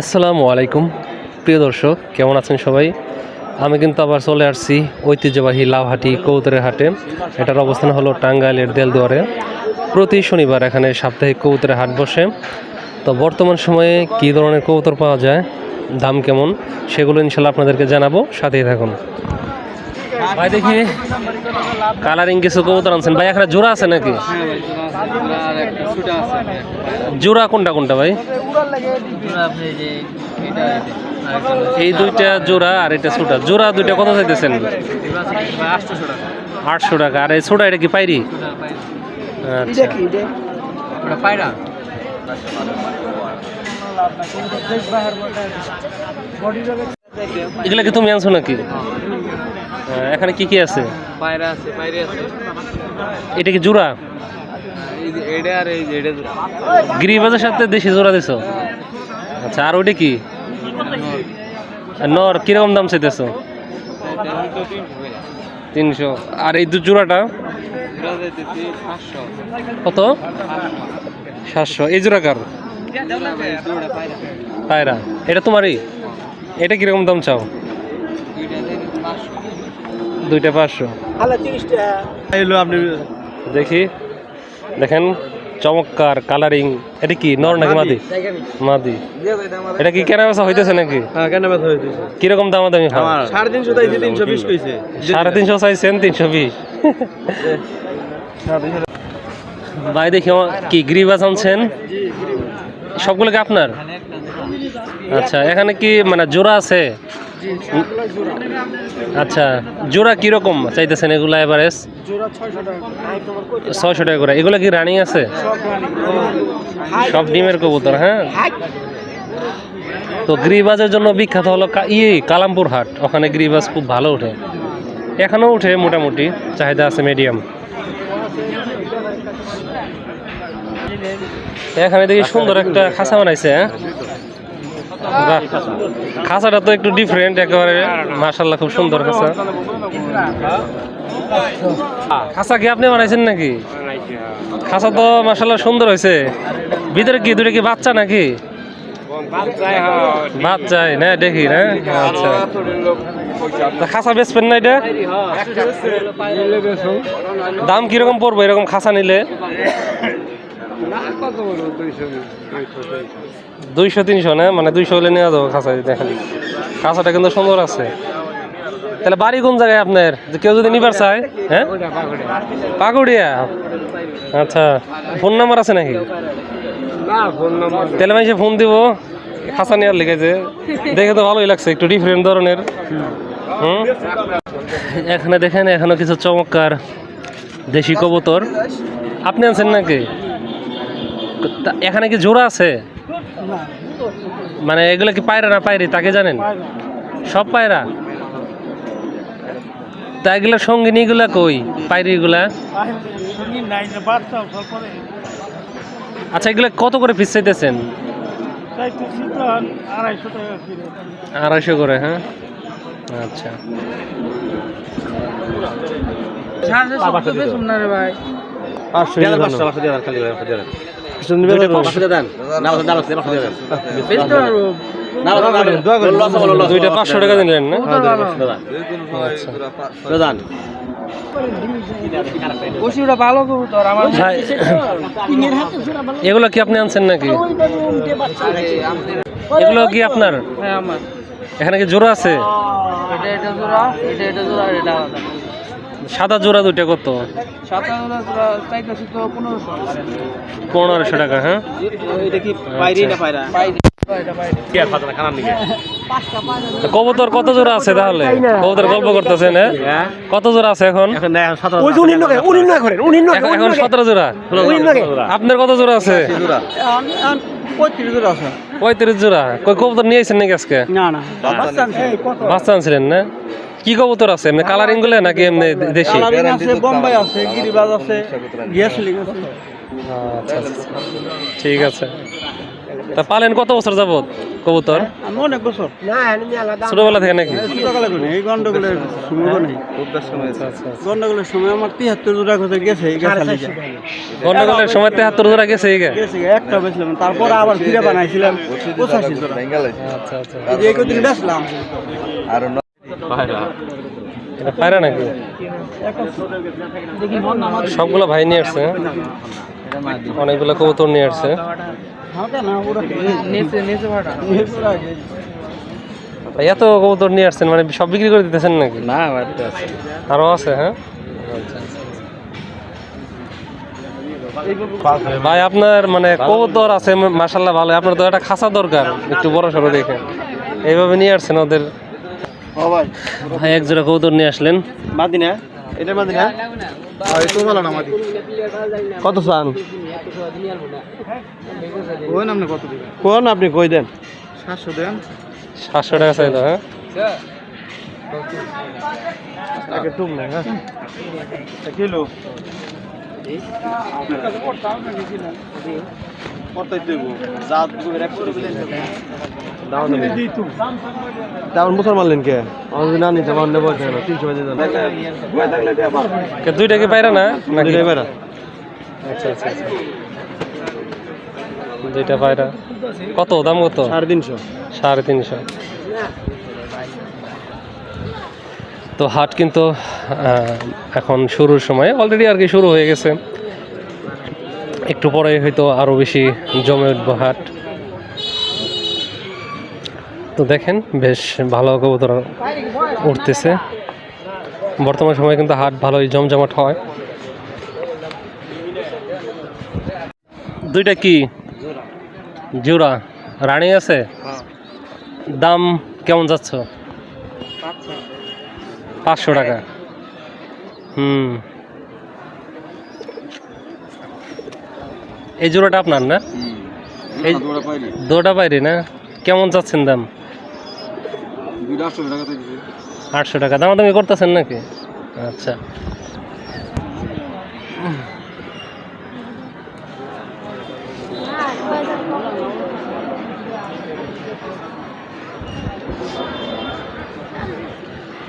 আসসালামু আলাইকুম। প্রিয় দর্শক, কেমন আছেন সবাই? আমি কিন্তু আবার চলে আসছি ঐতিহ্যবাহী লাভহাটি কৌতরের হাটে। এটার অবস্থান হলো টাঙ্গাইলের দেলদুয়ারে। প্রতি শনিবার এখানে সাপ্তাহিক কৌতরের হাট বসে। তো বর্তমান সময়ে কি ধরনের কৌতর পাওয়া যায়, দাম কেমন, সেগুলো ইনশাল্লাহ আপনাদেরকে জানাব। সাথেই থাকুন। ভাই, দেখি। কালারিং কিছু কবুতর আনছেন। ভাই, এখানে জোড়া আছে নাকি? জোড়া কোনটা কোনটা ভাই? এই দুইটা জোড়া আর এটা ছোটা। জোড়া দুইটা কত চাইতেছেন? আটশো টাকা। আর এই ছোটা, এটা কি পাইরি? আচ্ছা। এগুলা কি তুমি আনছো নাকি? এখানে কি কি আছে? পায়রা আছে পায়রা আছে। এটা কি জোড়া? এই যে এটা আর এই এটা গিরিবাজের সাথে দেশি জোড়া দিছো? আচ্ছা আর ওটা কি? নর কীরকম দাম চাইতেছো? তিনশো। আর এই দু জোড়াটা? কত? সাতশো। এই জোড়া কার? পায়রা। এটা তোমারই? এটা কীরকম দাম চাও? দুইটা পাঁচশো। এলো আপনি দেখি দেখেন চমৎকার কালারিং এটা কি নর নাকি মাদি? মাদি। এটা কি কেনা বেচা হইতেছে নাকি? হ্যাঁ কীরকম দামা দামি? সাড়ে তিনশো তাই তিনশো বিশ কইছে। সাড়ে তিনশো চাইছেন তিনশো বিশ। ভাই দেখি আমার কি গ্রিবাস আনছেন? সবগুলো কি আপনার? আচ্ছা এখানে কি মানে জোড়া আছে? আচ্ছা জোড়া কীরকম চাইতেছেন এগুলা এভারেজ ছয়শো টাকা করে। এগুলো কি রানিং আছে? সব ডিমের কবুতর হ্যাঁ? তো গ্রিবাজের জন্য বিখ্যাত হলো ইয়ে কালামপুর হাট। ওখানে গ্রিবাজ খুব ভালো ওঠে। এখনও উঠে মোটামুটি, চাহিদা আছে মিডিয়াম এখানে দেখি সুন্দর একটা খাঁচা বানাইছে খাঁচাটা তো একটু ডিফারেন্ট একেবারে। মার্শাল্লাহ খুব সুন্দর খাসা খাঁচা কি আপনি বানাইছেন নাকি? খাসা তো মার্শাল্লাহ সুন্দর হয়েছে। ভিতরে কি দূরে কি বাচ্চা নাকি? বাচ্চাই, না, দেখি আচ্ছা। দাম কীরকম পড়ব এরকম খাঁচা নিলে? দুইশো তিনশো না? মানে দুইশো হলে নেওয়া যাব খাঁচা দেখেন খাঁচাটা কিন্তু সুন্দর আছে। তাহলে বাড়ি কোন জায়গায় আপনার? কেউ যদি নিবার চায় হ্যাঁ? পাকুড়িয়া। আচ্ছা ফোন নাম্বার আছে নাকি? তাহলে মাইসে ফোন দিব। খাঁচা নেওয়ার লিখেছে দেখে তো ভালোই লাগছে, একটু ডিফারেন্ট ধরনের। হুম? এখানে দেখেন এখনও কিছু চমৎকার দেশি কবুতর। আপনি আনছেন নাকি? তা এখানে কি জোড়া আছে? মানে এগুলো কি পায়রা না পায়রি তাকে জানেন? সব পায়রা? তা এগুলো সঙ্গিনী গুলা কই পায়রি গুলা আচ্ছা এগুলো কত করে পিস চাইতেছেন? আড়াইশো করে হ্যাঁ? আচ্ছা। পাঁচশো পাঁচশো দুইটা টাকা দিলেন না? এগুলো কি আপনি আনছেন নাকি? এগুলো কি আপনার? হ্যাঁ এখানে কি জোড়া আছে? এটা এটা জোড়া এটা এটা জোড়া এটা আলাদা। সাদা জোড়া দুইটা কত? পনেরোশো। টাকা হ্যাঁ? এটা কি পাইরি না পায়রা? পাইরি এটা পাইরি কি আর ফাটা খানার নিকে তো কবুতর কত জোড়া আছে তাহলে? কবুতর গল্প করতেছেন হ্যাঁ? হ্যাঁ। কত জোড়া আছে এখন? এখন না সতেরো জোড়া আপনার কত জোড়া আছে? পঁয়ত্রিশ জোড়া আছে। পঁয়ত্রিশ জোড়া? কই কবুতর নিয়েছেন নাকি আজকে। বাচ্চা আনছিলেন না? কি কবুতর আছে? এমনি কালারিংগুলো নাকি এমনি দেশি? কালারিং আছে বোম্বাই আছে গিরিবাজ আছে গিয়াসলিং আছে। আচ্ছা আচ্ছা ঠিক আছে। তা পালেন কত বছর যাবত কবুতর? আমি অনেক বছর। ছোটবেলা থেকে নাকি? ছোটকালে করি এই গন্ডগোলের সময় নেই গন্ডগোলের সময় আমার তিয়াত্তর জোড়া কথা গেছে এই গেছে লিগা। গন্ডগোলের সময় তেহাত্তর জোড়া গেছে এই গা? গেছে একটা বেচলাম তারপর আবার ফিরে বানাইছিলাম পঁচাশি জোড়া। আচ্ছা আচ্ছা। এই যে একদিন বেচলাম। এটা পায়রা নাকি? সবগুলো ভাই নিয়ে আসছে? অনেকগুলো কবুতর নিয়ে আসছে। এত কবুতর নিয়ে আসছেন মানে সব বিক্রি করে দিতেছেন নাকি? না আছে। আরও আছে হ্যাঁ? ভাই আপনার মানে কবুতর আছে মাসাল্লাহ ভালো। আপনার তো একটা খাসা দরকার একটু বড় সড়ো দেখে। এইভাবে নিয়ে আসছেন ওদের এক জোড়া কবুতর নিয়ে আসলেন। মাদিনা? এটা মাদিনা? কত চান? কোন আপনি কত দিবেন? কোন আপনি কই দেন? সাতশো দেন। সাতশো টাকা চাইতো হ্যাঁ? আগে হ্যাঁ? কিলো দেবো। একশো তেমন মুসলমান মারলেন কে? না নিতে তিনশো বাজে দুইটা কি পায়রা না? দুইটাই পায়রা। আচ্ছা আচ্ছা আচ্ছা। দুইটা পায়রা কত দাম কত? সাড়ে তিনশো। সাড়ে তিনশো। তো হাট কিন্তু এখন শুরুর সময়। অলরেডি আর কি শুরু হয়ে গেছে। একটু পরে হয়তো আরও বেশি জমে উঠবো হাট। তো দেখেন বেশ ভালো কবুতর উঠতেছে। বর্তমান সময়ে কিন্তু হাট ভালোই জমজমাট হয়। দুইটা কি? জোড়া। রানিং আছে? দাম কেমন যাচ্ছ? পাঁচশো। টাকা। হুম। এই জোড়াটা আপনার না? এই দুটা বাইরে না? কেমন যাচ্ছেন দাম? আটশো টাকা দাম দামি করতেছেন নাকি? আচ্ছা।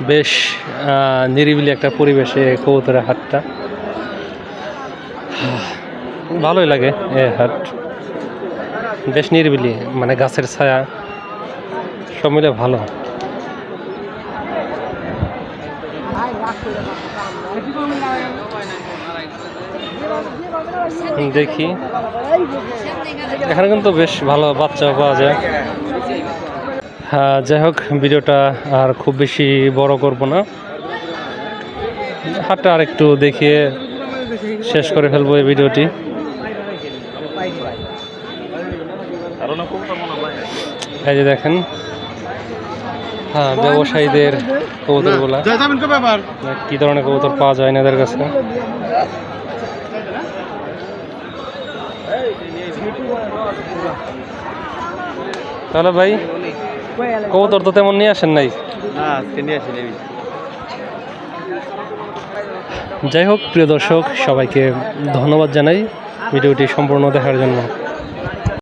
বেশ নিরিবিলি একটা পরিবেশে কবুতরের হাটটা। ভালোই লাগে এ হাট। বেশ নিরিবিলি মানে গাছের ছায়া। সব মিলে ভালো। দেখি। এখানে কিন্তু বেশ ভালো বাচ্চা পাওয়া যায়। হ্যাঁ যাই হোক, ভিডিওটা আর খুব বেশি বড় করব না। হাটটা আর একটু দেখিয়ে শেষ করে ফেলব এই ভিডিওটি। এই যে দেখেন হ্যাঁ ব্যবসায়ীদের কবুতরগুলা। যাবেন কবে আবার কি ধরনের কবুতর পাওয়া যায় না এদের কাছে। তাহলে ভাই কবুতর তো তেমন নিয়ে আসেন নাই? যাই হোক প্রিয় দর্শক সবাইকে ধন্যবাদ জানাই ভিডিওটি সম্পূর্ণ দেখার জন্য।